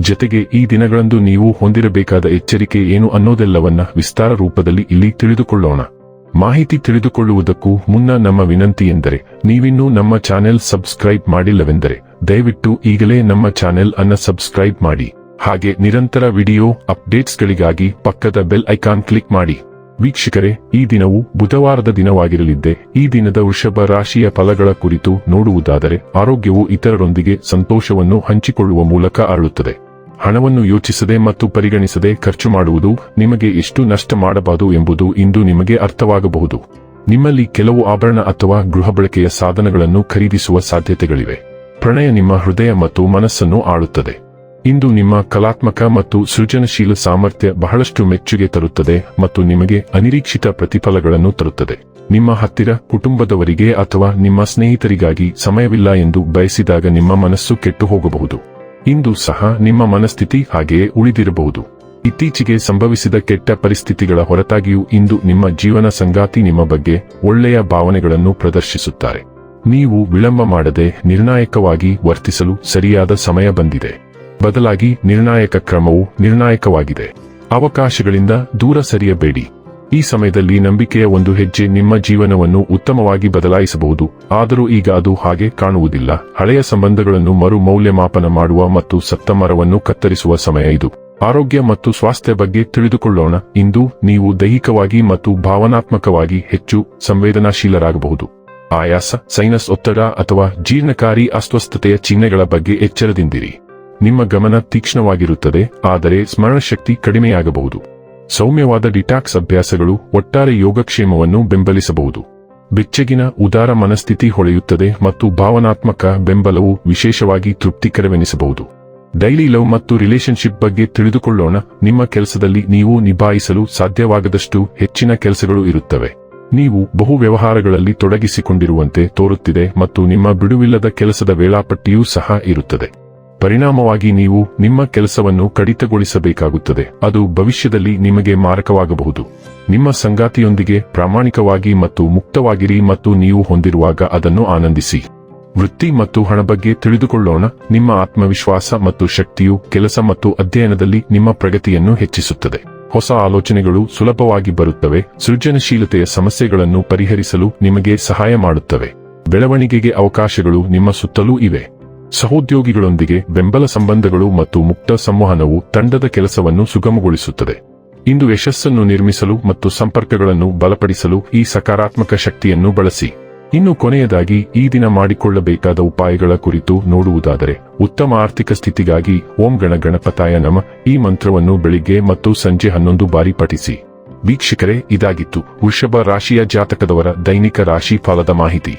ಜತೆಗೆ ಈ ದಿನಗಳಂದು ನೀವು ಹೊಂದಿರಬೇಕಾದ ಎಚ್ಚರಿಕೆ ಏನು ಅನ್ನೋದೆಲ್ಲವನ್ನ ವಿಸ್ತಾರ ರೂಪದಲ್ಲಿ ಇಲ್ಲಿ ತಿಳಿದುಕೊಳ್ಳೋಣ. ಮಾಹಿತಿ ತಿಳಿದುಕೊಳ್ಳುವುದಕ್ಕೂ ಮುನ್ನ ನಮ್ಮ ವಿನಂತಿ ಎಂದರೆ, ನೀವಿನ್ನೂ ನಮ್ಮ ಚಾನೆಲ್ ಸಬ್ಸ್ಕ್ರೈಬ್ ಮಾಡಿಲ್ಲವೆಂದರೆ, ದಯವಿಟ್ಟು ಈಗಲೇ ನಮ್ಮ ಚಾನೆಲ್ ಅನ್ನ ಸಬ್ಸ್ಕ್ರೈಬ್ ಮಾಡಿ. ಹಾಗೆ ನಿರಂತರ ವಿಡಿಯೋ ಅಪ್ಡೇಟ್ಸ್ಗಳಿಗಾಗಿ ಪಕ್ಕದ ಬೆಲ್ ಐಕಾನ್ ಕ್ಲಿಕ್ ಮಾಡಿ. ವೀಕ್ಷಕರೇ, ಈ ದಿನವು ಬುಧವಾರದ ದಿನವಾಗಿರಲಿದ್ದೆ, ಈ ದಿನದ ವೃಷಭ ರಾಶಿಯ ಫಲಗಳ ಕುರಿತು ನೋಡುವುದಾದರೆ, ಆರೋಗ್ಯವು ಇತರರೊಂದಿಗೆ ಸಂತೋಷವನ್ನು ಹಂಚಿಕೊಳ್ಳುವ ಮೂಲಕ ಅರಳುತ್ತದೆ. ಹಣವನ್ನು ಯೋಚಿಸದೆ ಮತ್ತು ಪರಿಗಣಿಸದೆ ಖರ್ಚು ಮಾಡುವುದು ನಿಮಗೆ ಎಷ್ಟು ನಷ್ಟ ಮಾಡಬಾರದು ಎಂಬುದು ಇಂದು ನಿಮಗೆ ಅರ್ಥವಾಗಬಹುದು. ನಿಮ್ಮಲ್ಲಿ ಕೆಲವು ಆಭರಣ ಅಥವಾ ಗೃಹ ಬಳಕೆಯ ಸಾಧನಗಳನ್ನು ಖರೀದಿಸುವ ಸಾಧ್ಯತೆಗಳಿವೆ. ಪ್ರಣಯ ನಿಮ್ಮ ಹೃದಯ ಮತ್ತು ಮನಸ್ಸನ್ನು ಆಳುತ್ತದೆ. ಇಂದು ನಿಮ್ಮ ಕಲಾತ್ಮಕ ಮತ್ತು ಸೃಜನಶೀಲ ಸಾಮರ್ಥ್ಯ ಬಹಳಷ್ಟು ಮೆಚ್ಚುಗೆ ತರುತ್ತದೆ ಮತ್ತು ನಿಮಗೆ ಅನಿರೀಕ್ಷಿತ ಪ್ರತಿಫಲಗಳನ್ನು ತರುತ್ತದೆ. ನಿಮ್ಮ ಹತ್ತಿರ ಕುಟುಂಬದವರಿಗೆ ಅಥವಾ ನಿಮ್ಮ ಸ್ನೇಹಿತರಿಗಾಗಿ ಸಮಯವಿಲ್ಲ ಎಂದು ಬಯಸಿದಾಗ ನಿಮ್ಮ ಮನಸ್ಸು ಕೆಟ್ಟು ಹೋಗಬಹುದು. ಇಂದು ಸಹ ನಿಮ್ಮ ಮನಸ್ಥಿತಿ ಹಾಗೆಯೇ ಉಳಿದಿರಬಹುದು. ಇತ್ತೀಚೆಗೆ ಸಂಭವಿಸಿದ ಕೆಟ್ಟ ಪರಿಸ್ಥಿತಿಗಳ ಹೊರತಾಗಿಯೂ ಇಂದು ನಿಮ್ಮ ಜೀವನ ಸಂಗಾತಿ ನಿಮ್ಮ ಬಗ್ಗೆ ಒಳ್ಳೆಯ ಭಾವನೆಗಳನ್ನು ಪ್ರದರ್ಶಿಸುತ್ತಾರೆ. ನೀವು ವಿಳಂಬ ಮಾಡದೆ ನಿರ್ಣಾಯಕವಾಗಿ ವರ್ತಿಸಲು ಸರಿಯಾದ ಸಮಯ ಬಂದಿದೆ. ಬದಲಾಗಿ ನಿರ್ಣಾಯಕ ಕ್ರಮವು ನಿರ್ಣಾಯಕವಾಗಿದೆ. ಅವಕಾಶಗಳಿಂದ ದೂರ ಸರಿಯಬೇಡಿ. ಈ ಸಮಯದಲ್ಲಿ ನಂಬಿಕೆಯ ಒಂದು ಹೆಜ್ಜೆ ನಿಮ್ಮ ಜೀವನವನ್ನು ಉತ್ತಮವಾಗಿ ಬದಲಾಯಿಸಬಹುದು, ಆದರೂ ಈಗ ಅದು ಹಾಗೆ ಕಾಣುವುದಿಲ್ಲ. ಹಳೆಯ ಸಂಬಂಧಗಳನ್ನು ಮರು ಮೌಲ್ಯಮಾಪನ ಮಾಡುವ ಮತ್ತು ಸತ್ತ ಮರವನ್ನು ಕತ್ತರಿಸುವ ಸಮಯ ಇದು. ಆರೋಗ್ಯ ಮತ್ತು ಸ್ವಾಸ್ಥ್ಯ ಬಗ್ಗೆ ತಿಳಿದುಕೊಳ್ಳೋಣ. ಇಂದು ನೀವು ದೈಹಿಕವಾಗಿ ಮತ್ತು ಭಾವನಾತ್ಮಕವಾಗಿ ಹೆಚ್ಚು ಸಂವೇದನಾಶೀಲರಾಗಬಹುದು. ಆಯಾಸ, ಸೈನಸ್ ಒತ್ತಡ ಅಥವಾ ಜೀರ್ಣಕಾರಿ ಅಸ್ವಸ್ಥತೆಯ ಚಿಹ್ನೆಗಳ ಬಗ್ಗೆ ಎಚ್ಚರದಿಂದಿರಿ. ನಿಮ್ಮ ಗಮನ ತೀಕ್ಷ್ಣವಾಗಿರುತ್ತದೆ, ಆದರೆ ಸ್ಮರಣಶಕ್ತಿ ಕಡಿಮೆಯಾಗಬಹುದು. ಸೌಮ್ಯವಾದ ಡಿಟಾಕ್ಸ್ ಅಭ್ಯಾಸಗಳು ಒಟ್ಟಾರೆ ಯೋಗಕ್ಷೇಮವನ್ನು ಬೆಂಬಲಿಸಬಹುದು. ಬೆಚ್ಚಗಿನ ಉದಾರ ಮನಸ್ಥಿತಿ ಹೊಳೆಯುತ್ತದೆ ಮತ್ತು ಭಾವನಾತ್ಮಕ ಬೆಂಬಲವು ವಿಶೇಷವಾಗಿ ತೃಪ್ತಿಕರವೆನಿಸಬಹುದು. ಡೈಲಿ ಲವ್ ಮತ್ತು ರಿಲೇಶನ್ಶಿಪ್ ಬಗ್ಗೆ ತಿಳಿದುಕೊಳ್ಳೋಣ. ನಿಮ್ಮ ಕೆಲಸದಲ್ಲಿ ನೀವು ನಿಭಾಯಿಸಲು ಸಾಧ್ಯವಾಗದಷ್ಟು ಹೆಚ್ಚಿನ ಕೆಲಸಗಳು ಇರುತ್ತವೆ. ನೀವು ಬಹು ವ್ಯವಹಾರಗಳಲ್ಲಿ ತೊಡಗಿಸಿಕೊಂಡಿರುವಂತೆ ತೋರುತ್ತಿದೆ ಮತ್ತು ನಿಮ್ಮ ಬಿಡುವಿಲ್ಲದ ಕೆಲಸದ ವೇಳಾಪಟ್ಟಿಯೂ ಸಹ ಇರುತ್ತದೆ. ಪರಿಣಾಮವಾಗಿ ನೀವು ನಿಮ್ಮ ಕೆಲಸವನ್ನು ಕಡಿತಗೊಳಿಸಬೇಕಾಗುತ್ತದೆ. ಅದು ಭವಿಷ್ಯದಲ್ಲಿ ನಿಮಗೆ ಮಾರಕವಾಗಬಹುದು. ನಿಮ್ಮ ಸಂಗಾತಿಯೊಂದಿಗೆ ಪ್ರಾಮಾಣಿಕವಾಗಿ ಮತ್ತು ಮುಕ್ತವಾಗಿರಿ ಮತ್ತು ನೀವು ಹೊಂದಿರುವಾಗ ಅದನ್ನು ಆನಂದಿಸಿ. ವೃತ್ತಿ ಮತ್ತು ಹಣ ಬಗ್ಗೆ ತಿಳಿದುಕೊಳ್ಳೋಣ. ನಿಮ್ಮ ಆತ್ಮವಿಶ್ವಾಸ ಮತ್ತು ಶಕ್ತಿಯು ಕೆಲಸ ಮತ್ತು ಅಧ್ಯಯನದಲ್ಲಿ ನಿಮ್ಮ ಪ್ರಗತಿಯನ್ನು ಹೆಚ್ಚಿಸುತ್ತದೆ. ಹೊಸ ಆಲೋಚನೆಗಳು ಸುಲಭವಾಗಿ ಬರುತ್ತವೆ. ಸೃಜನಶೀಲತೆಯ ಸಮಸ್ಯೆಗಳನ್ನು ಪರಿಹರಿಸಲು ನಿಮಗೆ ಸಹಾಯ ಮಾಡುತ್ತವೆ. ಬೆಳವಣಿಗೆಗೆ ಅವಕಾಶಗಳು ನಿಮ್ಮ ಸುತ್ತಲೂ ಇವೆ. ಸಹೋದ್ಯೋಗಿಗಳೊಂದಿಗೆ ಬೆಂಬಲ ಸಂಬಂಧಗಳು ಮತ್ತು ಮುಕ್ತ ಸಂವಹನವು ತಂಡದ ಕೆಲಸವನ್ನು ಸುಗಮಗೊಳಿಸುತ್ತದೆ. ಇಂದು ಯಶಸ್ಸನ್ನು ನಿರ್ಮಿಸಲು ಮತ್ತು ಸಂಪರ್ಕಗಳನ್ನು ಬಲಪಡಿಸಲು ಈ ಸಕಾರಾತ್ಮಕ ಶಕ್ತಿಯನ್ನು ಬಳಸಿ. ಇನ್ನು ಕೊನೆಯದಾಗಿ, ಈ ದಿನ ಮಾಡಿಕೊಳ್ಳಬೇಕಾದ ಉಪಾಯಗಳ ಕುರಿತು ನೋಡುವುದಾದರೆ, ಉತ್ತಮ ಆರ್ಥಿಕ ಸ್ಥಿತಿಗಾಗಿ ಓಂ ಗಣ ಗಣಪತಾಯ ನಮ, ಈ ಮಂತ್ರವನ್ನು ಬೆಳಿಗ್ಗೆ ಮತ್ತು ಸಂಜೆ ಹನ್ನೊಂದು ಬಾರಿ ಪಠಿಸಿ. ವೀಕ್ಷಕರೇ, ಇದಾಗಿತ್ತು. ವೃಷಭ ರಾಶಿಯ ಜಾತಕದವರ ದೈನಿಕ ರಾಶಿ ಫಲದ ಮಾಹಿತಿ.